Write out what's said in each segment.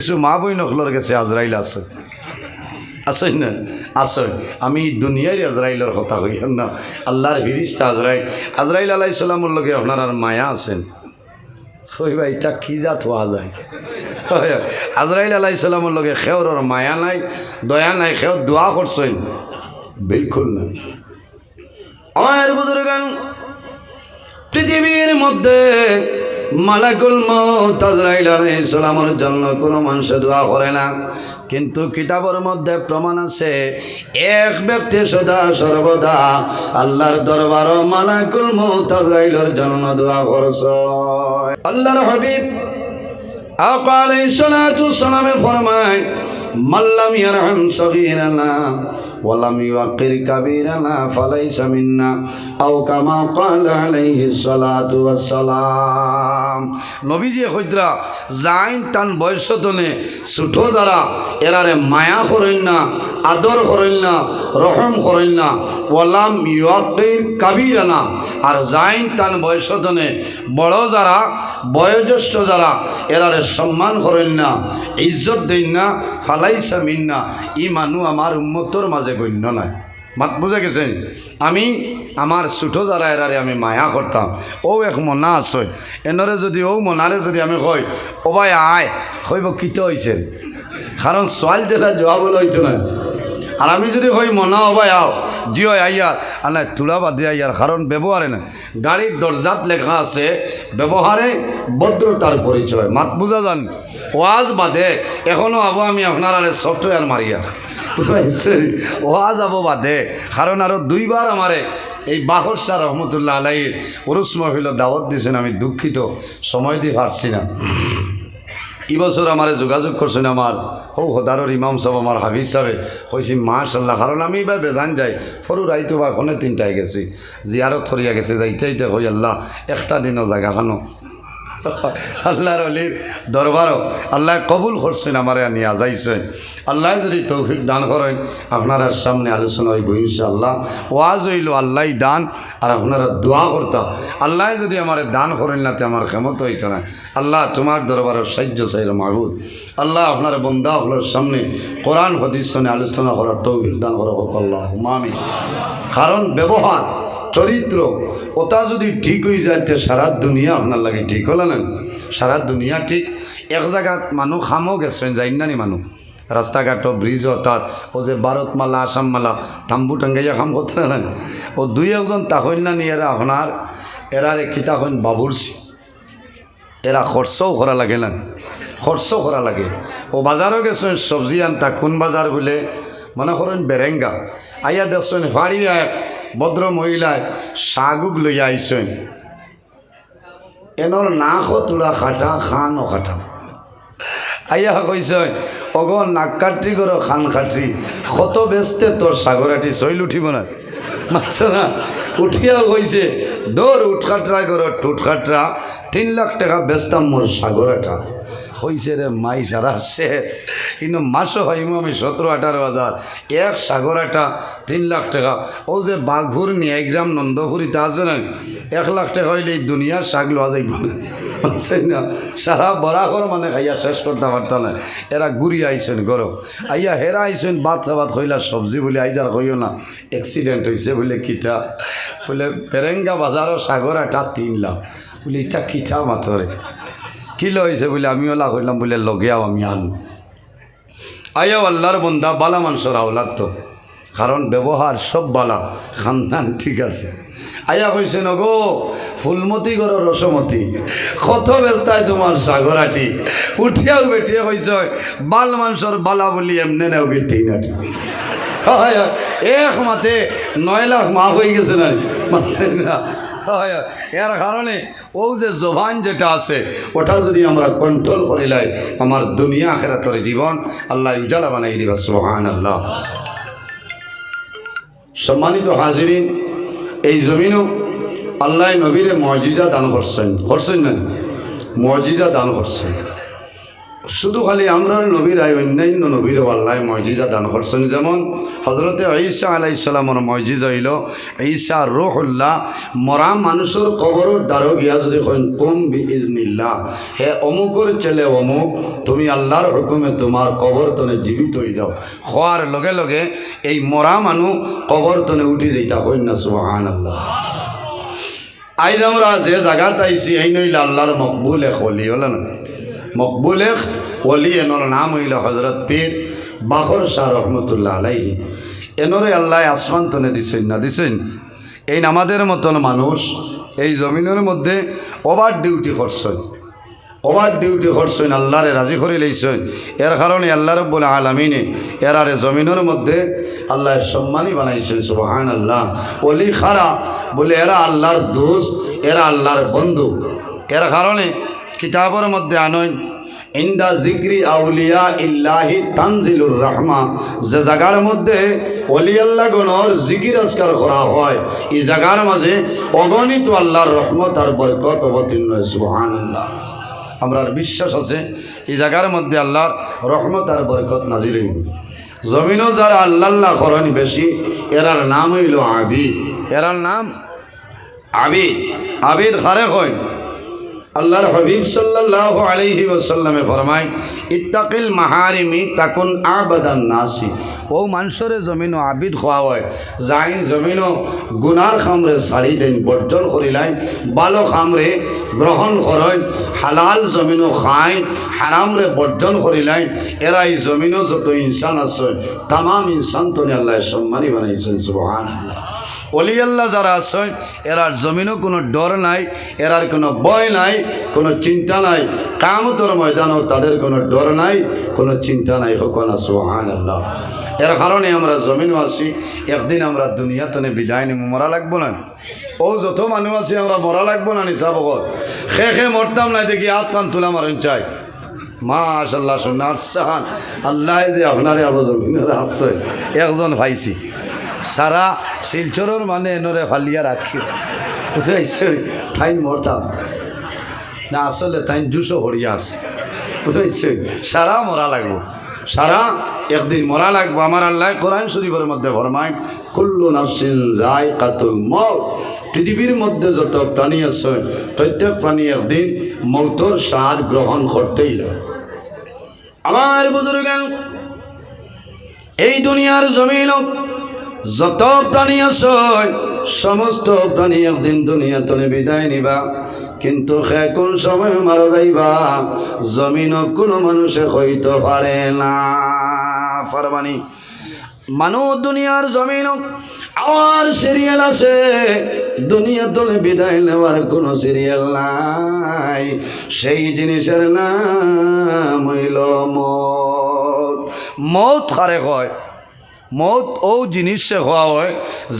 কিছু মা বই নকলর কাছে আজরাইল আছে। আসেন না? আসেন আমি দুনিয়ার আজরাইলের কথা কই না। আল্লাহর ফিরিস্তা আজরাইল আজরাইল আলাই সালামুর লগে আপনার আর মায়া আছেন কই ভাই তা কি জাত হওয়া যায়? আজরাইল আলাই সালামুর লগে খেওর মায়া নাই, দয়া নাই খেও দোয়া করছেন বিলকুল না আমার বুজুর্গান পৃথিবীর মধ্যে মালাকুল মৌত আজরাইল আলাইহিস সালামের জন্য কোনো মানুষ দোয়া করে না। কিন্তু কিতাবের মধ্যে প্রমাণ আছে, এক ব্যক্তি সদা সর্বদা আল্লাহর দরবার মালাকুল মৌত আজরাইলের জন্য দোয়া করছ। আল্লাহর হাবিব আকা আলাইহিস সালাতু সালামে ফরমায় মাল্লাম ইয়ারহাম সগীরানা ওয়ালাম ইউকির কাবীরানা ফালাইসা মিন্না আও কামা ক্বালা আলাইহিস সালাতু ওয়াসসালাম নবীজি কইতরা জাইন টান বয়সতনে ছোট যারা, এরারে মায়া করেন না, আদর করেন না, রহম করেন না, ওয়ালাম ইউকির কাবীরানা। আর জাইন টান বয়সতনে বড় যারা, বয়োজ্যেষ্ঠ যারা, এরারে সম্মান করেন না, ইজ্জত দেন না, ফালাইসা মিন্না। ই মানুষ আমার উন্মতর মাঝে। গণ্য নাই। মাত বুঝে গেছেন আমি আমার ছোটো যারা এরারে আমি মায়া করতাম ও এক মনা আছে এনেরে যদি ও মনারে যদি আমি কই ও ভাই, আয়, কইব কিতে হয়েছে কারণ সোয়াল যেটা জবাব হইতো না আর আমি যদি কই মনা হবাই আও জিও আইয়ার আর না তুলা বাদে আইয়ার কারণ ব্যবহারে না গাড়ির দরজাত লেখা আছে ব্যবহারে ভদ্রতার পরিচয় মাত বুঝা যান ওয়াজ বাদে এখনও আবো আমি আপনার সফটওয়্যার মারিয়া ওয়া যাব বাদে। কারণ আরও দুইবার আমারে এই বাহরশাহ রহমতুল্লাহ আলাইয়ের ওরস মহিল দাওয়াত দিয়েছেন আমি দুঃখিত, সময় দিয়ে পারছি না। এই বছর আমারে যোগাযোগ করছেন আমার হৌ হদারর ইমাম সাহেব, আমার হাবিজ সাহেব, কইছি মাশাল্লাহ কারণ আমি বা বেজান যাই সরু রাইতো বা ফোনে তিনটায় গেছি, জিয়ারত থরিয়া গেছে, যাইতে যাইতে হই আল্লাহ, একটা দিনও জায়গাখানো আল্লাহর অলির দরবারও আল্লাহ কবুল করছেন, আমার নিয়ে যাইছে। আল্লাহ যদি তৌফিক দান করেন, আপনার সামনে আলোচনা হইব ইনশাআল্লাহ। ওয়াজ হইল আল্লাহ দান, আর আপনারা দোয়া করতাম আল্লাহ যদি আমার দান করেন না তে আমার ক্ষমত হইত না। আল্লাহ তোমার দরবারের সাহায্য চাইল মাহবুদ। আল্লাহ আপনার বন্ধা আপনার সামনে কোরআন হদিসনে আলোচনা করার তৌফিক দান করা আল্লাহ মামি কারণ ব্যবহার চরিত্র। ওটা যদি ঠিক হয়ে যায়, তে সারা দুনিয়া আপনার লাগে ঠিক হলো না? সারা দুনিয়া ঠিক। এক জায়গাত মানুহ খামো গেছেন যাই না মানুষ রাস্তাঘাট ব্রিজ অর্থাৎ ও যে ভারতমালা আসামমালা তাম্বু টাঙ্গাইয়া খাম করতে না ও দুই একজন তাহইন নিয়ে এরা আপনার এরারে কিতা হইন বাবুরছি এরা খরচও করা লাগে না। খরচও করা লাগে। ও বাজারও গেছেন সবজি আনতা, কোন বাজার বলে? মনে করেন বেরেঙ্গা আইয়া দেখছেন ফাড়ি এক ভদ্র মহিলায় শাগুক লইয়া আইসেন এনর না তুলা খাটা, খান ও খাটা। আইয়া কইছে অগ নাক কাটরি করো খান খাটরি কত বেচতে তোর সাগরাটি শৈল উঠিব না মাছ না উঠিয়াও কইছে দৌড় উঠখাটরা করো টুটখাটরা তিন লাখ টাকা বেচতাম মোর সাগরাটা হইছে রে মাই সারা সে। কিন্তু মাসও হইমু আমি সতেরো, আঠারো হাজার। এক সাগরাটা তিন লাখ টাকা। ও যে বাঘুর নিয়ে গ্রাম নন্দপুরিতে আছে না? এক লাখ টাকা হইলে এই দুনিয়ার শাক লওয়া যাইব না? সারা বরাকর মানে খাইয়া শেষ করতে পারত না। এরা ঘুরি আইসেন গর। আইয়া হেরা আইসেন ভাত খাবাত খইলা সবজি বলে, আইজার কইও না অ্যাক্সিডেন্ট হয়েছে বলে কিতা। বলে পেরেঙ্গা বাজারও সাগর একটা, তিন লাখ। বলে, এটা কিতা মাথরে? কি লইছে বলে আমিও লাখ হইলাম বলে লগেয়াও আমি আনু। আয়াও আল্লাহর বন্ধা বালা মানুষের আওলাদ তো। কারণ ব্যবহার সব বালা। খানদান ঠিক আছে। আয়া কইছে নগো ফুলমতি গর রসমতি। কত ব্যস্তায় তোমার সাগরাটি। উঠিয়াও বেটিয়ে কইছে বাল মানুষের বালা বলি এমনে নেও হয় হয়, এক মাতে নয় লাখ মা হয়ে গেছে না। মানছে না। এর কারণে ও যে জবান যেটা আছে ওটা যদি আমরা কন্ট্রোল করিলাই আমার দুনিয়া আখেরাতর জীবন আল্লাহ উজালা বানাই দিবা সোহান আল্লাহ সম্মানিত হাজিরিন, এই জমিনও আল্লাহ নবীরে মজিজা দান করছেন। করছেন না? মজিজা দান করছেন। শুধু খালি আমরা নবীরাই অন্যান্য নবীর আল্লাহ মসজিদা দান করছেন। যেমন হজরতে ঈসা আলাই ইসলামর মসজিদ হইল, ঈসা রুহুল্লাহ মরা মানুষের কবরের দ্বারো গিয়া যদি কুম বি ইজনিল্লাহ হে অমুকর ছেলে অমুক, তুমি আল্লাহর হুকুমে তোমার কবর তনে জীবিত হয়ে যাও। হওয়ার লগে লগে এই মরা মানুষ কবর তনে উঠি যাইতা হইন না সুবাহান আল্লাহ আইজ আমরা যে জায়গাত আইছি, এই নইলে আল্লাহর মকবুল এক হলি হল না? মকবুল এক ওলি এনর নাম হইল হজরত পীর বাখর শাহ রহমতুল্লাহ আলাই এনরে আল্লাহ আসমান তনে দিছেন, না দিছেন? এই আমাদের মতন মানুষ এই জমিনের মধ্যে ওভার ডিউটি করছেন। ওভার ডিউটি করছেন, আল্লাহরে রাজি করে লইছেন। এর কারণে আল্লাহ রব্বুল আলমিনে এরারে জমিনের মধ্যে আল্লাহ সম্মানই বানাইছেন সুবাহান আল্লাহ অলি খারা বলে, এরা আল্লাহর দোষ এরা আল্লাহর বন্ধু। এর কারণে কিতাবের মধ্যে আনয়, ইন্দা জিক্রি আউলিয়া ইল্লাহি তানজিলুর রহমা যে জায়গার মধ্যে অলি আল্লাহ গণর জিকির আজকার করা হয়, এই জায়গার মাঝে অগণিত আল্লাহর রহমত আর বরকত অবতীর্ণ সুহান আল্লাহ আমরার বিশ্বাস আছে, এই জায়গার মধ্যে আল্লাহর রহমত আর বরকত নাজিল জমিনও যারা আল্লাহ করেন বেশি, এরার নাম হইল আবি এরার নাম আবিদ। আবিদ খারে হয় আল্লাহর হবিব সাল্লাহ আলাইহি ওসাল্লামে ফরমায়, ইত্তাকিল মাহারিমি তাকুন আবাদান নাসি। ও মানুষরে জমিনও আবিদ খোয়া হয়। যাই জমিনও গুনার খামরে ছাড়ি দেন, বর্জন করিলাই ভালো খামরে গ্রহণ করেন, হালাল জমিনও খাই হারামরে বর্জন করিলাই এরা এই জমিনও যত ইনসান আছে, তামাম ইনসান তো আল্লাহ সম্মানী বানাইছেন সুবহান আল্লাহ অলি আল্লাহ যারা আছেন, এরার জমিনও কোনো ডর নাই, এরার কোনো ভয় নাই, কোনো চিন্তা নাই। কামতর ময়দানও তাদের কোনো ডর নাই, কোনো চিন্তা নাই। হোক না সোহান আল্লাহ এর কারণে আমরা জমিনও আছি, একদিন আমরা দুনিয়াতনে বিদায় নিব মরা লাগবো না ও যত মানুষ আছি, আমরা মরা লাগবো না নিচা বকত খে খে মরতাম নাই দেখি, হাত কান তুলা মারেন চাই মাশাল্লাহ সোনার সাহান আল্লাহ যে আপনারে আবার জমিনের আসছে একজন ভাইছি সারা শিলচরের মানে এনরে ফালিয়া রাখি। তাই মরতাম। না, আসলে তাই দুশো হরিয়া আছে বুঝাইছে? সারা মরা লাগবো। সারা একদিন মরা লাগবো। আমার আল্লাহ কোরআন শরীফের মধ্যে ফরমায়, কুল্লু নাফসিন যায় কাতুল মৌ পৃথিবীর মধ্যে যত প্রাণী আছে, প্রত্যেক প্রাণী একদিন মৌতর স্বাদ গ্রহণ করতেই আমার বুজুর্গ এই দুনিয়ার জমিন যত প্রাণী আছে সমস্ত প্রাণী একদিন দুনিয়া তলে বিদায় নিবা। কিন্তু কোন সময় মারা যাইবা জমিন কোনো মানুষে হইতে পারে না। পারবানি মানুষ দুনিয়ার জমিন আমার সিরিয়াল আছে দুনিয়া তলে বিদায় নেওয়ার কোনো সিরিয়াল নাই। সেই জিনিসের নাম হইল মত। মত খারে হয় মত ও জিনিসে হওয়া হয়।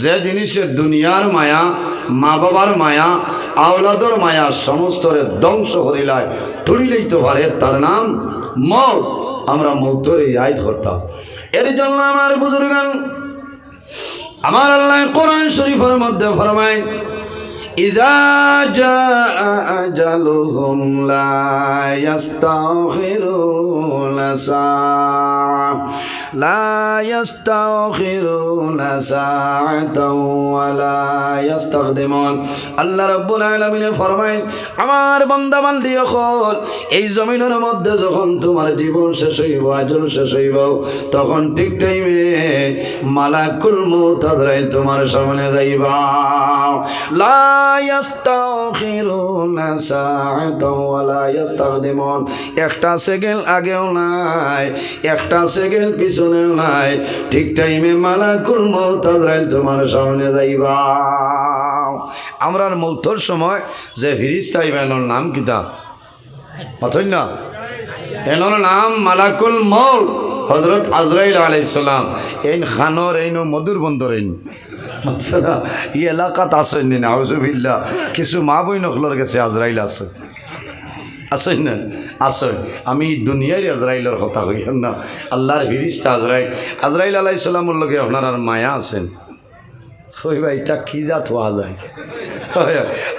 যে জিনিসে দুনিয়ার মায়া মা বাবার মায়া আওলাদর মায়া সমস্তরে ধ্বংস করিলায় তুলি লইতে পারে তার নাম মত। আমরা মৌতরে আয় ধরতাম এর জন্য আমার বুজুর্গান আমার আল্লাহ কোরআন শরীফের মধ্যে ফরমায় সাআ। লা ইয়াস্তাখিরুনা সাআতাও ওয়া লা ইস্তাকদিমুন আল্লাহ রাব্বুল আলামিন ফরমায় আমার বান্দা বান্দি হল এই জমিনের মধ্যে যখন তোমার জীবন শেষ হইব, আজল শেষ হইব, তখন ঠিক টাইমে মালাকুল মউত আজরাইল তোমার সামনে যাইবা। লা সাআতাও ওয়া লা ইস্তাকদিমুন একটা সেকেন্ড আগেও নাই, একটা সেকেন্ড পিছনেও নাই। ঠিক টাইমে মালাকুল মউত আজরাইল তোমার সামনে যাইবা। আমরার মৌতর সময় যে ফিরিস্তা ইবেনর নাম কিতা পাথর না? এনর নাম মালাকুল মৌত হজরত আজরাইল আলাইসালাম এই খানর এই মধুর বন্দর আচ্ছা ই এলাকাত আসেন নি নাউজুবিল্লা কিছু মা বই নকলর কাছে আজরাইল আছে। আসেন না আসেন আমি দুনিয়ার আজরাইলের কথা কই না, আল্লাহর ফিরিস্তা আজরাইল। আজরাইল আলাইসালামর লগে আপনার আর মায়া আছেন কই ভাই তা কি জাত হওয়া যায়।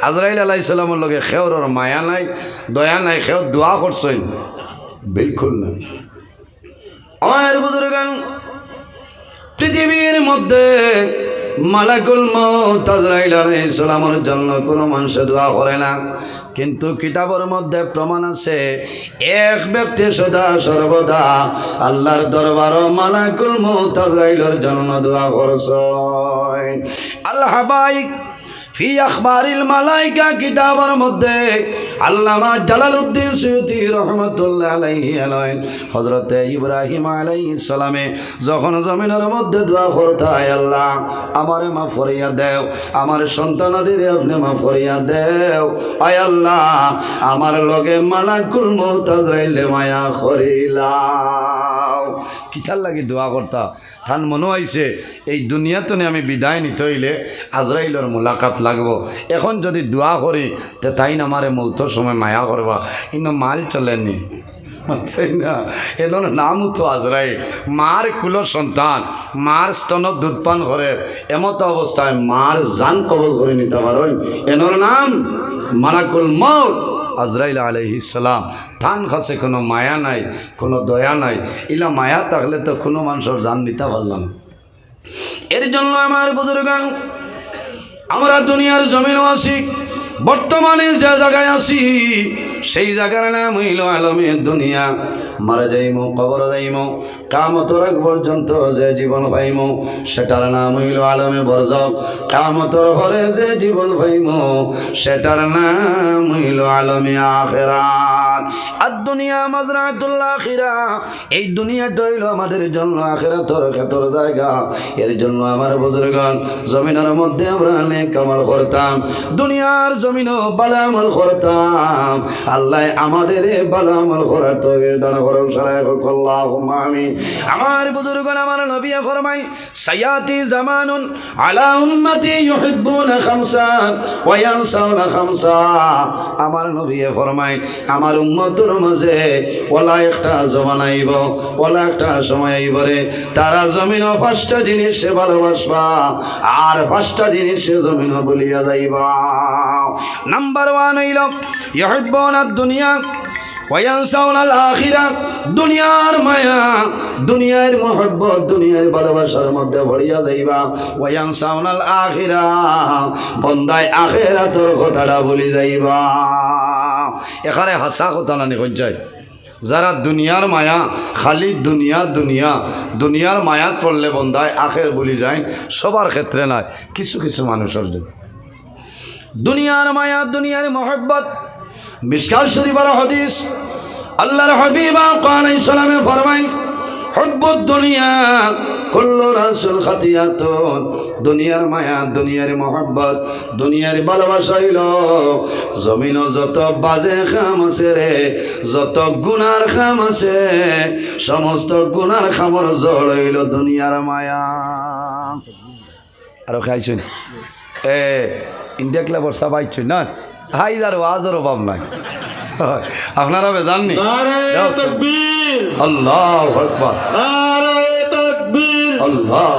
আজরাইল আলাইসালামের লগে খেওর মায়া নাই, দয়া নাই খেও দোয়া করছেন? বিলকুল না। আমার বুজুর্গ পৃথিবীর মধ্যে মালাকুল মৌত আজরাইল আলাইহিস সালামের জন্য কোনো মানুষ দোয়া করে না। কিন্তু কিতাবের মধ্যে প্রমাণ আছে, এক ব্যক্তি সদা সর্বদা আল্লাহর দরবার মালাকুল মৌত আজরাইলের জন্য দোয়া করছ আল্লাহ বাইক ফি আখবারিল মালাইকা কিতাবের মধ্যে আল্লামা জালালউদ্দিন সৈয়দি রহমতুল্লাহ আলাইহি আলাইন, হযরতে ইব্রাহিম আলাইহিস সালামে যখন জমিনের মধ্যে দোয়া করতায় আল্লাহ আমারে মা ফরিয়া দেও, আমার সন্তানাদের আপনি মা ফরিয়া দেও, আয় আল্লাহ, আমার লগে মালাকুল মউত আজরাইলে মায়া করিলাও কিতার লাগি দোয়া করতা? থান মনে হয়েছে এই দুনিয়াতে আমি বিদায় নিতে হইলে আজরাইলের মোলাকাত লাগবো। এখন যদি দোয়া করি, তে তাই না আমারে মৌতর সময় মায়া করবা। কিন্তু মাল চলেনি। এলোর নামও তো আজরাইল। মার কুলোর সন্তান, মার স্তন দুধ পান করে, এমত অবস্থায় মার জান কবজ করে নিতে পারেন এনোর নাম মালাকুল মৌত আজরাইল সালাম। থান খাসে কোনো মায়া নাই, কোনো দয়া নাই। ইলা মায়া থাকলে তো কোনো মানুষের জান নিতে পারলাম। এর জন্য আমার বুজুর্গান, আমরা দুনিয়ার জমিন আসি বর্তমানে যে জায়গায় আছি সেই জায়গার নাম হইল আলমের দুনিয়া। মারা যাইমো, কবর যাইমো কামতর পর্যন্ত যে জীবন পাইমো, সেটার নাম হইল আলমে বরজক কামতর ঘরে যে জীবন পাইমো, সেটার নাম হইল আলমে আখেরাত। আর দুনিয়া মাজরাতুল্লাহ আখিরা। এই দুনিয়াটা হইল আমাদের জন্য আখেরাতর খেতর জায়গা। এর জন্য আমার বুজুর্গণ, জমিনের মধ্যে আমরা অনেক কামাল করতাম। দুনিয়ার জমিনও বালা আমল করতাম। আল্লাহ আমাদের বালা আমল করার তো দান করো সারাই আল্লাহ আমি আমার বুজুর্গণ, আমার নবিয়া ফরমাই সায়াতি জামানুন আলা উম্মতি ইউহিব্বুনা খামসান ওয়া ইয়ানসাউনা খামসা। আমার নবিয়ে ফরমাই, আমার উম্মতর মাঝে ওলা একটা জমান আইব, ওলা একটা সময় আইব রে। তারা জমিন পাঁচটা জিনিস সে ভালোবাসবা, আর পাঁচটা জিনিস সে জমিন বলিয়া যাইবা। নাম্বার ওয়ান হইল ইহিব্বুনা দুনিয়া ওয়ানসাউনাল আখিরা দুনিয়ার মায়া, দুনিয়ার মহব্বত, দুনিয়ার ভালোবাসার মধ্যে ভরিয়া যাইবা। ওয়ানসাউনাল আখিরা বন্দায় আখিরাতর কথাটা বলি যাইবা। এখানে হাসা কথা না নিখন চাই যারা দুনিয়ার মায়া, খালি দুনিয়া দুনিয়া, দুনিয়ার মায়াত পড়লে বন্ধায় আখের বলি যায়, সবার ক্ষেত্রে নয় কিছু কিছু মানুষের জন্য দুনিয়ার মায়া, দুনিয়ার মহব্বত মিসকাল শরীফার হদিস, আল্লাহর হবিবা কালাই সালামে ফরমাই হব্বত দুনিয়া, কুল্লু রাসুল খাতিয়াতুন। দুনিয়ার মায়া, দুনিয়ার মহব্বত, দুনিয়ার ভালোবাসা হইল। জমিন যত বাজে খাম আছে রে, যত গুনার খাম আছে, সমস্ত গুনার খামর জড় হইল দুনিয়ার মায়া। আরও খাইছেন? এ, ইন্ডিয়া ক্লাবর সাবাইছেন না? হাই যার ওয়াজের অভাব নাই। আপনারা বেজাননি আল্লাহ আকবার। আল্লাহ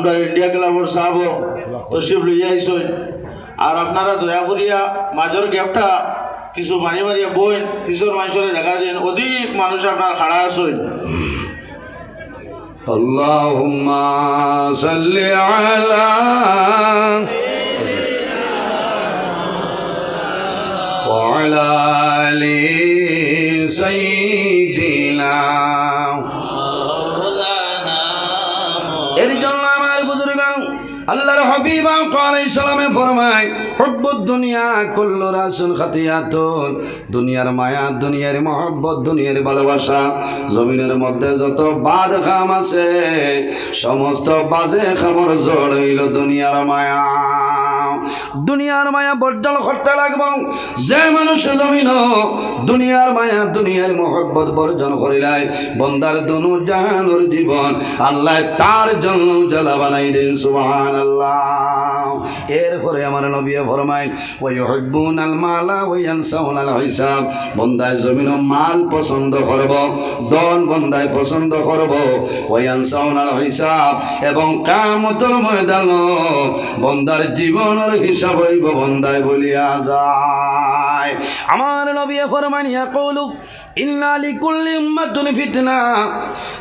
আমরা ইন্ডিয়া ক্লাবর সাহেব তশরিফ লইয়া আইসই আর আপনারা দয়া করিয়া মাজর গ্যাপটা কিছু মারি মারিয়া বইন কিশোর মানুষের জায়গা দিন অধিক মানুষ আপনার খাড়া আসই اللهم صل على وعلى آل سيدنا আল্লাহর হাবিবা আলাইহিস সালামে ফরমায়, হুব্বুদ দুনিয়া কুল্লু রাসুল খাতিয়াতুন। দুনিয়ার মায়া, দুনিয়ার মহব্বত, দুনিয়ার ভালোবাসা, জমিনের মধ্যে যত বাদ খাম আছে, সমস্ত বাজে খামর জড় হইল দুনিয়ার মায়া। দুনিয়ার মায়া বর্জন করতে লাগব। যে মানুষ জমিন, দুনিয়ার মায়া, দুনিয়ার মহব্বত বর্জন করিলাই। বন্দার দুনু জাহানোর জীবন, আল্লাহ তার জন্য জ্বালা বানাই দিন সুবহান আল্লাহ এরপরে আমার নবী ফরমাইল ওই হব্বুন আল মালা ওই আনসাউন আল হিসাব। বন্দায় জমিন মাল পছন্দ করব দন বন্দায় পছন্দ করব ওই আনসাউন আল হিসাব এবং কামতর ময়দান বন্দার জীবনের হিসাব হইব বন্দায় বলিয়া যায় আমার নবী ফরমান ইয়াকুলু, ইন্না লিকুল্লি উম্মাতুন ফিতনা।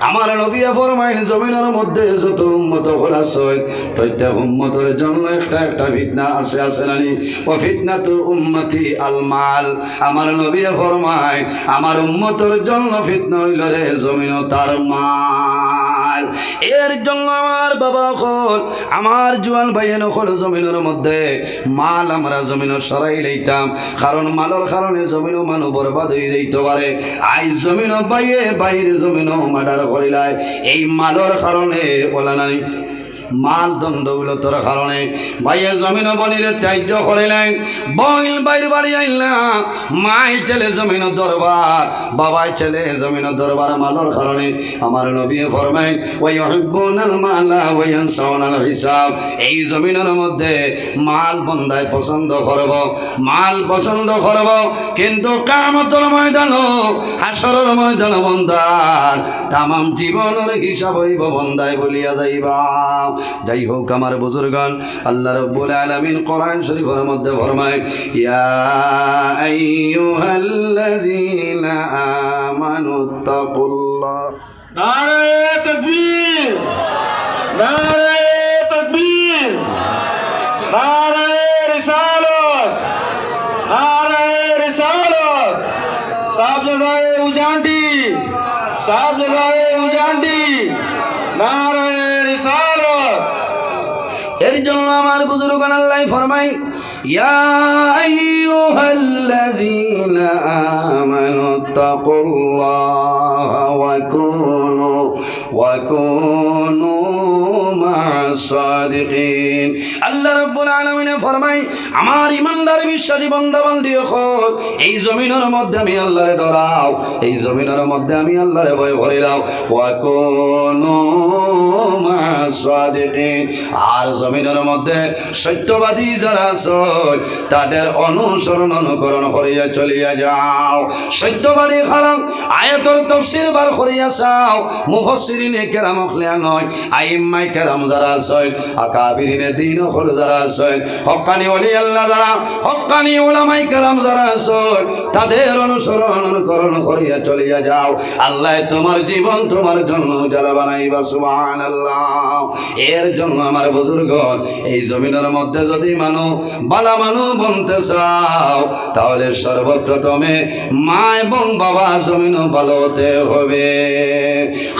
আমার নবী ফরমান জমিনের মধ্যে যত উম্মত খোলাস হয় প্রত্যেক উম্মতের জন্য একটা একটা ফিতনা আছে আছে নানি ও ফিতনা তো উম্মতি আল মাল। আমার নবী ফরমায় আমার উম্মতের জন্য ফিতনা হইল রে জমিন তার মাল এর জন্য আমার বাবা হল আমার জোয়ান ভাইয়েন হল জমিনের মধ্যে। মাল আমরা জমিন সরাই লইতাম, কারণ মালর কারণে জমিন মানু বরবাদ হয়ে যাইতে পারে। আই জমিন বাইয়ে বাইরে জমিন মার্ডার করিলাই এই মালর কারণে বলা নাই। মাল দম দৌলতর কারণে ভাইয়ে জমিন বনিরে ত্যায্য করিলেন। বইল বাইর বাড়ি আইলাম মাই ছেলে জমিন দরবার, বাবাই ছেলে জমিন দরবার মালর কারণে আমার নবী ফরমাই ওই অহিব্বুনাল মালা ওই আনসাউনাল হিসাব। এই জমিনের মধ্যে মাল বন্দায় পছন্দ করব, মাল পছন্দ করব, কিন্তু কামতর ময়দান হাসরের ময়দান বন্দার, তামাম জীবনের হিসাব হইব বন্দায় বলিয়া যাইবা। যাই হোক আমার বুজুর্গান আল্লাহ রব্বুল আলামিন কোরআন শরীফের মধ্যে ফরমায়, ইয়া আইয়ুহাল্লাযীনা আমানু তাকুল্লাহ নারে তকবীর নারে তকবীর নারে রিসালত নারে রিসালত। সাব জগায়ে উজান্ডি জগায়ে উজান্ডি নারে জন্য আমার বুজুর্গ আল্লাহ ফরমাই ইয়া আইয়ুহাল্লাযীনা আমানু তাকুল্লাহ ওয়া কুনু ওয়া কুনু সাদিকিন আল্লাহ রাব্বুল আলামিন ফরমাই আমার ইমানদার বিশ্বাসী বান্দা বান্দি হল এই জমিনের মধ্যে আমি আল্লাহরে ডরাও, এই জমিনের মধ্যে আমি আল্লাহরে ভয় করে দাও। ওয়া কুনু আর জমিনের মধ্যে সত্যবাদী যারা আছে, তাদের অনুসরণ অনুকরণ করিয়া চলিয়া যাও। সত্যবাদী খারাপ আয়াতর তফসির বার করিয়া চাও। মুফসিরিনে কেরাম খলিয়া নয় আইম্মাই কেরাম যারা তাদের অনুসরণ করিয়া চলিয়া যাও। আল্লাহ তোমার জীবন তোমার জন্য জ্বালা বানাইবা এর জন্য আমার বুজুর্গ এই জমিনের মধ্যে যদি মানু, বালা মানু বনতে চাও, তাহলে সর্বপ্রথমে মা এবং বাবা জমিন ভালো হতে হবে।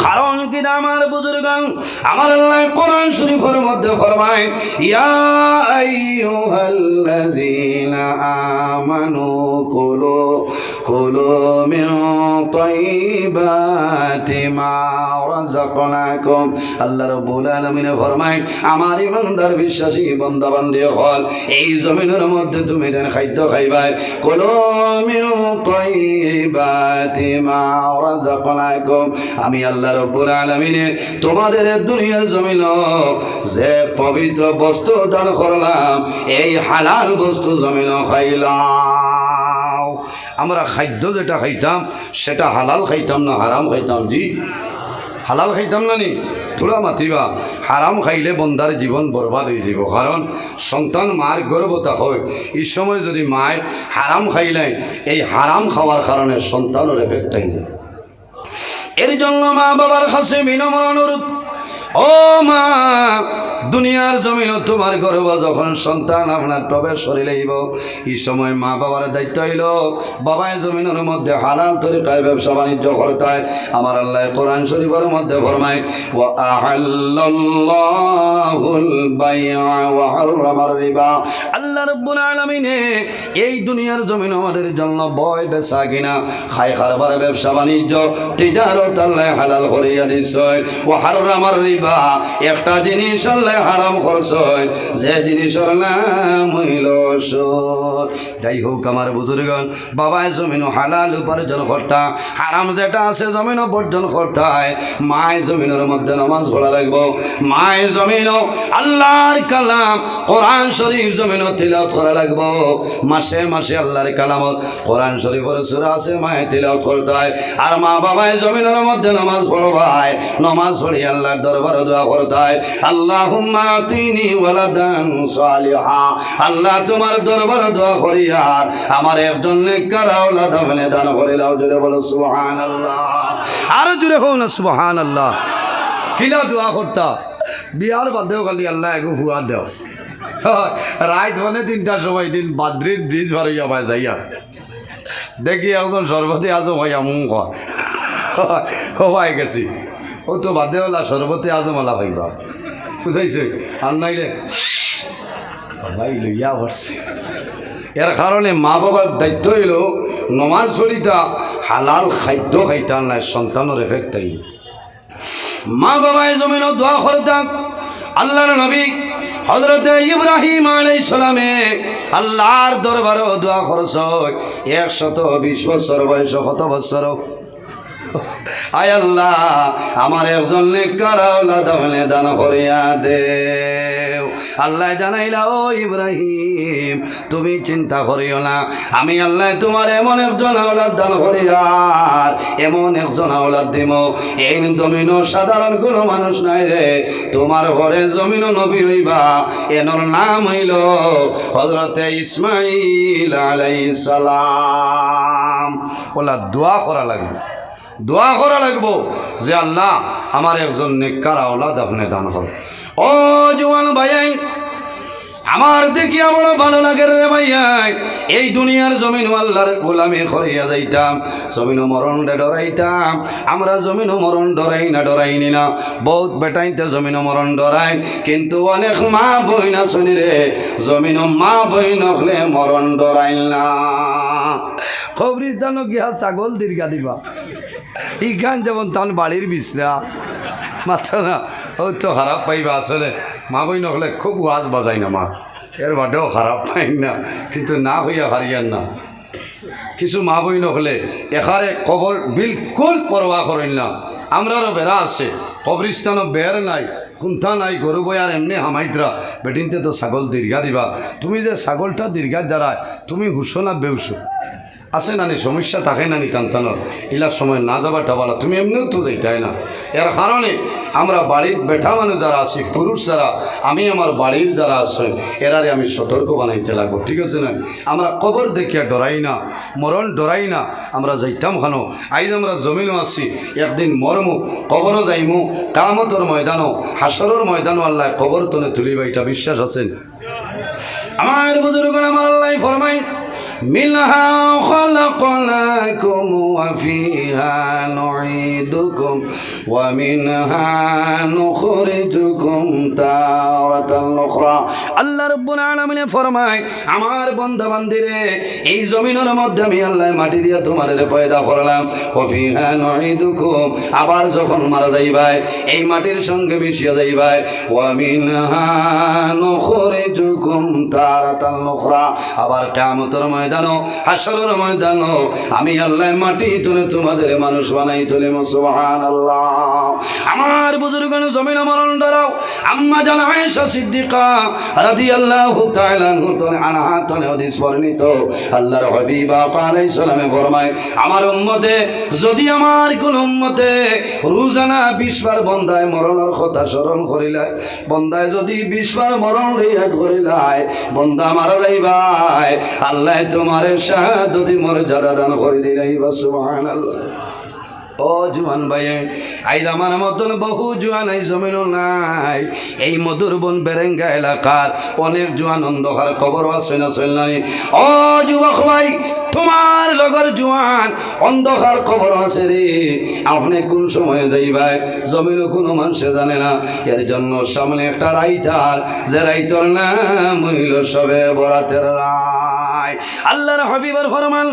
কারণ কি আমার বুজুর্গ আমার আল্লাহ কোরআন শরীফের মধ্যে ফরমায় ইয়া আইয়ুহাল্লাযীনা আমানু কুলু কুলু মিন তাইয়্যিবাতি মা রাযাকনাকুম আল্লাহ রাব্বুল আলামিন ফরমায়, আমার ইমানদার বিশ্বাসী বান্দা বান্দি হল, এই জমিনের মধ্যে তুমি যেন খাদ্য খাইবাই কুলু মিন তাইয়্যিবাতি মা রাযাকনাকুম। আমি আল্লাহ রাব্বুল আলামিন তোমাদের দুনিয়ার জমিন যে পবিত্র বস্তু দান করলাম, এই হালাল বস্তু জমিন খাইলাম। আমরা খাদ্য যেটা খাইতাম, সেটা হালাল খাইতাম না হারাম খাইতাম জি? হালাল খাইতাম না নি? তোরা মাতিবা। হারাম খাইলে বন্দার জীবন বরবাদ হয়ে যাব। কারণ সন্তান মার গর্ভতা হয়। এই সময় যদি মায় হারাম খাইলে এই হারাম খাওয়ার কারণে সন্তানের এফেক্ট হয়ে যায়। এর জন্য মা বাবার কাছে বিনম্র অনুরোধ ও মা দুনিয়ার জমিন তোমার গর্ব যখন সন্তান আপনার প্রবেশ করে লইব, এই সময় মা বাবার দায়িত্ব হইল বাবায় জমিনের মধ্যে হালাল তরিকায় ব্যবসা বাণিজ্য করতায়। আমার আল্লাহ কোরআন শরীফের মধ্যে ফরমায়, ওয়া আহাল্লাল্লাহুল বাইআ ওয়া হাররামার রিবা। আল্লাহ আলামিনে এই দুনিয়ার জমিন আমাদের জন্য বয় বেচা কিনা খাই খারবার ব্যবসা বাণিজ্য, তিজারত আল্লাহ হালাল করিয়া দিছে। ও হাররামার রিবা, একটা জিনিস আল্লাহ আল্লাহ হারাম খরচ হয়, যে জিনিসের নাম হইল যাই হোক আমার বুজুর্গন বাবায় জমিন হালাল উপার্জন করতা, হারাম যেটা আছে জমিন বর্জন করতে হয় মায় জমিনের মধ্যে পড়া লাগবো। মায় জমিন আল্লাহর কালাম, কোরআন শরীফ জমিন তিলাওয়াত করা মাসে মাসে আল্লাহর কালামত কোরআন শরীফের সুরা আছে মায়ে তিলাওয়াত করতে হয় আর মা বাবায় জমিনের মধ্যে নামাজ পড়বায় নামাজ পড়ি আল্লাহর দরবারে দোয়া করতে হয় আল্লাহুম্মা আতিনি ওয়ালাদান সালিহা। আল্লাহ তোমার দরবারে দোয়া করি আর আমার একজন নেককার আওলাদ আপনি দান করে দাও জুড়ে বলো সুবহানাল্লাহ। আরও জুড়ে হোক না সুবহানাল্লাহ। কিলা দোয়া করতা? বিয়ার বাদেও খালি আল্লাহ একু হুয়া দেও। রাত মানে তিনটার সময় দিন বাদ্রির ব্রিজ ভারইয়া পায় যাইয়া। দেখি একজন সর্বতে আজম হইয়া মুখ হবাই গেছি। ও তো বাদে ওলা সর্বতে আজম ওলা ভাইবা। বুঝাইছে। আর নাইলে লইয়া পড়ছে এর কারণে মা বাবার দায়িত্ব হইল নমাজ ছড়িতা হালাল খাদ্য খাইতা নাই সন্তানের এফেক্ট আইল মা বাবায় জমিন দোয়া করতাম আল্লাহর নবী হজরত ইব্রাহিম আলাই সালামে আল্লাহর দরবারে দোয়া খরচ হয় একশত বিশ বছর বয়স, শত বছর। আয় আল্লাহ, আমার একজন নেককার আওলাদ দান করিয়া দেও। আল্লাহ জানাইলা, ও ইব্রাহিম, তুমি চিন্তা করিও না। আমি আল্লাহ তোমার এমন একজন আওলাদ দান করিয়ার এমন একজন আওলাদ দিব। এই জমিন সাধারণ কোনো মানুষ নাই রে। তোমার ঘরে জমিন নবী হইবা, এনর নাম হইল হজরতে ইসমাইল আলাইহিস সালাম। ওলা দোয়া করা লাগবে। দোয়া করা লাগবো যে আল্লাহ আমার একজন নিকার আওলাদ আপনি দান কর ও জোয়ান ভাইয়াই আমার দেখিয়া বড় ভালো লাগে রে ভাইয়াই এই দুনিয়ার জমিন আল্লাহর গোলামি করিয়া যাইতাম। জমিন মরণ ডরাইতাম। আমরা জমিন মরণ ডরাই না, ডরাইনি না। বহুত বেটাইতে জমিন মরণ ডরাই। কিন্তু অনেক মা বই না শুনি রে। জমিন মা বই নকলে মরণ ডরাই না। খবরিস্তানো গিয়া ছাগল দীর্ঘা দিবা। ইখান যেমন তান বাড়ির বিছনা। মাত্র না, ও তো খারাপ পাইবা আসলে। মা বই নহলে খুব ওয়াজ বাজাই না মা। এর বাদেও খারাপ পাই না, কিন্তু না হইয়া হারিয়ান না। কিছু মা বই নহলে এখারে কবর বিলকুল পরোয়া করেন না। আমরারও বেড়া আছে কবরিস্তানও বের নাই, কুন্থা নাই, গরু বই আর এমনি হামাইতরা বেটিনতে তো ছাগল দীর্ঘা দিবা। তুমি যে ছাগলটা দীর্ঘা দ্বারা তুমি হুসো না বেউসো? আছে নানি, সমস্যা থাকে নানি টানটানোর ইলার সময় না যাবা টাবালা তুমি এমনিও তো যাইতাই না। এর কারণে আমরা বাড়ির বেঠা মানুষ যারা আছি, পুরুষ যারা, আমি আমার বাড়ির যারা আছে, এরারে আমি সতর্ক বানাইতে লাগবো, ঠিক আছে না? আমরা কবর দেখিয়া ডরাই না, মরণ ডরাই না, আমরা যাইতাম খানো আইজ আমরা জমিনও আছি, একদিন মরমু, কবরও যাইমু, কামতর ময়দানও, হাসরের ময়দানও আল্লাহ কবর তনে তুলিবা, এটা বিশ্বাস আছেন আমার বুজুর্গ আমার আল্লাহ ফরমাই ওয়া ফিহা নুঈদুকুম ওয়া মিনহা নুখরিজুকুম তাওরাতান উখরা। আল্লাহ রাব্বুল আলামিন ফরমায়, আমার বান্দা বান্দিরে এই জমিনের মধ্যে আমি আল্লাহ মাটি দিয়া তোমাদের পয়দা করলাম। ওয়া ফিহা নুঈদুকুম, আবার যখন মারা যাইবাই এই মাটির সঙ্গে মিশিয়া যাইবাই ওয়া মিনহা নুখরিজুকুম তারাতান উখরা। আবার কিয়ামতের ময়দানও, হাসরের ময়দানও, আমি আল্লাহ মাটি তুলে তোমাদের মানুষ বানাই তুলে সুবহানাল্লাহ। আমার বুজুর্গ জমিন মরণ ডরাও আম্মা জান আয়েশা সিদ্দিকা রাদিয়াল্লাহু তাআলা আনহু তনে আনহা তনে হাদিস বর্ণিত। আল্লাহর হাবিব আলাইহিস ফরমায়, আমার উম্মতে, যদি আমার কোন উম্মতে রোজানা বিশবার বন্দায় মরণের কথা স্মরণ করিলায়, বন্দায় যদি বিশবার মরণ রিয়াদ করিলায় বন্দা মারা যাইবাই আল্লাহ তোমার শাহাদতি মর্যাদা দান করে দিলাইবা সুবহানাল্লাহ। ও জুয়ান ভাই, আইজ আমার মতন বহু জুয়ান এই জমিন নাই। এই মধুর বন বেরেঙ্গা এলাকার অনেক জুয়ান অন্ধকার খবর আছে না চল নাই। ও যুবক ভাই, তোমার লগর জুয়ান অন্ধকার খবর আছে রে। আপনি কোন সময় যাইবাই জমিনও কোনো মানুষে জানে না। এর জন্য সামনে একটা রাইতার যে রাইতর নাম হইল সবে বরাতের রায় নাই আল্লাহর হাবিবের ফরমান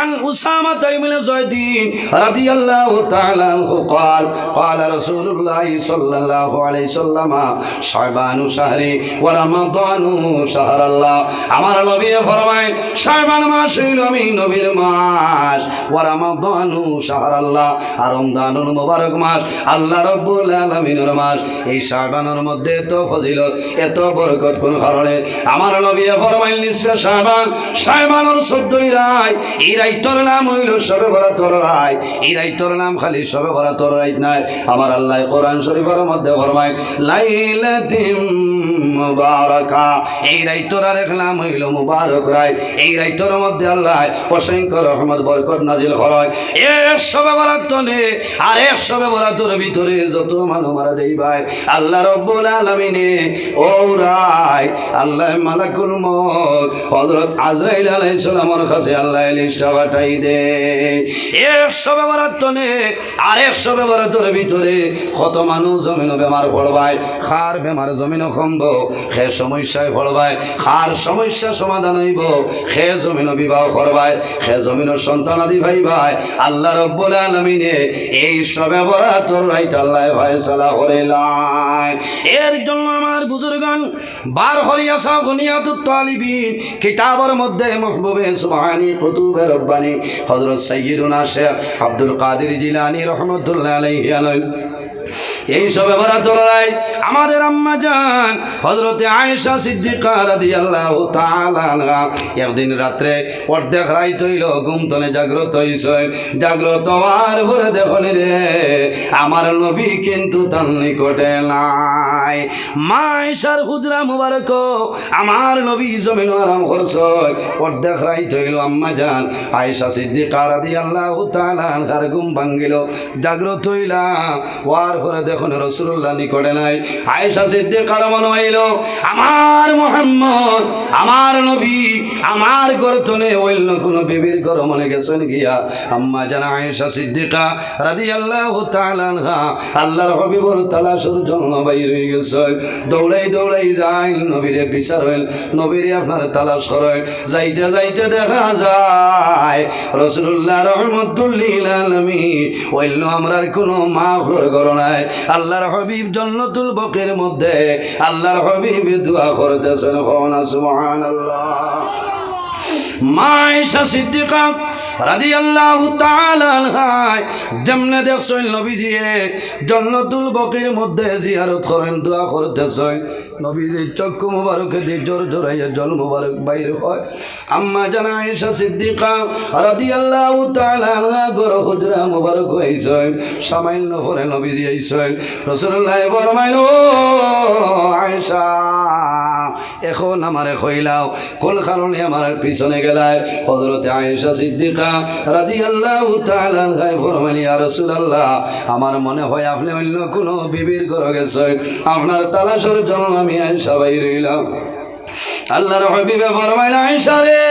আন উসামা তাইমিল জয়দিন রাদিয়াল্লাহু তাআলা আনহু قال قال رسول الله صلى الله عليه وسلم شعبان شهري ورمضان شهر الله আমার নবী ফরমায় শাবান মাস হইল আমি নবীর মাস ওয়ারামাদান শাহর আল্লাহ আর রমজানুল মুবারক মাস আল্লাহ রব্বুল আলামিনের মাস এই শাবানের মধ্যে এত ফজিলত এত বরকত কোন কারণে আমার নবী ফরমাইল নিসবে শাবান শাবানের চোদ্দই রায়। এই রাইতর নাম হইল সবে বরাতর রায়। এই রাইতর নাম খালি সবে বরাতর রাইত নাই। আমার আল্লাহ কোরআন শরীফের মধ্যে ফরমায় লাইলাতিম মুবারাকা। এই রাইতর আর এক নাম হইল মুবারক রায়। এই রাইতর মধ্যে আল্লাহ অসংখ্য রহমত, বরকত নাজিল হয় এক সবে বরাত তলে আর এক সবে বরাতর ভিতরে যত মানুষ মারা যাই ভাই আল্লাহ রব্বুল আলামিনে, ও রায়, আল্লাহ মালাকুল মত হযরত আজরাইল আলাইহিস সালামের কাছে আল্লাহ লিস্টটা পাঠাই দে। এক সবে বরাত তলে আর এক সবে বরাতর ভিতরে কত মানুষ জমিন বেমার পড়বায়, খার বেমার জমিন কমব সমস্যায় খার সমস্যা সমাধান হইব সে জমিন বিবাহ করবায় সে জমিন সন্তান আদি ভাই ভাই আল্লাহ রব্বুল আলমিনে এই সবে বরাতর রাইত আল্লাহ ফয়সালা করিলাম এর জন্য আমার বুজুর্গান বার হরিয়া সা গনিয়াতুত তালিবিন, কিতাবের মধ্যে মহবুবে সুবহানি কুতুবে রব্বানি হযরত সাইয়্যিদুনা শেখ আব্দুল কাদের জিলানী রহমাতুল্লাহ এই সবে বরাতরাই আমাদের আম্মা জান হজরতে আয়েশা সিদ্দিকা রাদিয়াল্লাহু তাআলা একদিন রাত্রে অর্ধেক রাইত হইল, ঘুম তলে জাগ্রত হইছে। জাগ্রত আর ভরে দেখনি রে, আমার নবী কিন্তু তার নিকটে নাই। মা আয়েশার হুজরা মুবারক, আমার নবী জমিন আরাম করছ। অর্ধেক রাইত হইল, আম্মা জান, আয়েশা সিদ্দিকা রাদিয়াল্লাহু তাআলা আনহার ঘুম ভাঙ্গিল। জাগ্রত হইলা ওয়ার করে দেখুন রসুল্লাহ নাই। আয়েশা মনে হইল, আমার মোহাম্মদ, আমার নবী, আমার গর্তনে অন্য কোন বিবির গেছেন গিয়া আম্মা জানা আয়েশা সিদ্দিকা রাদি আল্লাহ আল্লাহর হবিবর তালাশুর বাইর হয়ে গেছে। দৌড়াই দৌড়াই যাই নবীরে বিচার হইল, নবীরে আপনার তালাশ করে যাইতে যাইতে দেখা যায় রসুল্লাহ রহমতুল্লিল আলমী অন্য আমরার কোনো মা ঘর ঘর নাই আল্লাহর হবিব জন্নতুল বকের মধ্যে আল্লাহর হবিব দোয়া করতেছেন সুবহানাল্লাহ। আল্লাহ সিদ্দিকা তাআলা আনহায় যেমনে দেখছই নবীজিয়ে জন্নতুল বকির মধ্যে জিয়ারত করেন, দোয়া করতেছই নবীজির চক্ষু মুবারকে দিয়ে জোর জোরাইয়া জল মুবারক বাইর হয়। আম্মা জানা আয়েশা সিদ্দিকা তাআলা আনহা, গর হুজরা মুবারক হইছই সামান্য পরে নবীজি আইছই রাসূলুল্লাহ ফরমাইল, ও আয়েশা এখন আমারে কইলাও কোন কারণে আমার পিছনে গেলায়? হজরতে আয়েশা সিদ্দিকা রাজি আল্লাহ রাসূলুল্লাহ, আমার মনে হয় আপনি অন্য কোনো বিবির করে গেছে আপনার তালাশর জন্য আমি আয়েশা বাইরে রইলাম। আল্লাহর হবিবে ফরমাইল আয়েশা রে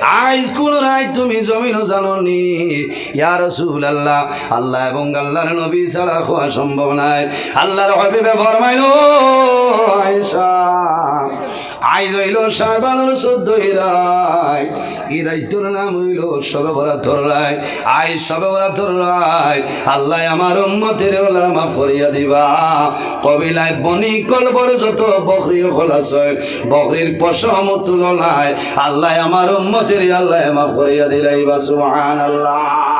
আইজ কোন রায় তুমি জমিনও জাননি। ইয়া রসুল আল্লাহ এবং আল্লাহর নবী ছাড়া হওয়া সম্ভব নাই। আল্লাহর হবিবে ফরমাইল, আয়েশা। আইজ হইল সাবানোর চোদ্দ রায় ই রাইতর নাম হইল সবে বরা তোর রায়। আই সবে বরা তোর রায়। আল্লাহ আমার উম্মতের ওলা মাফ করিয়া দিবা। কবিলায় বনি কলবর যত বকরি হল বকরির পশম তুলনায় আল্লাহ আমার উম্মতের আল্লাহ মাফ করিয়া দিলাই বা সুবহানাল্লাহ।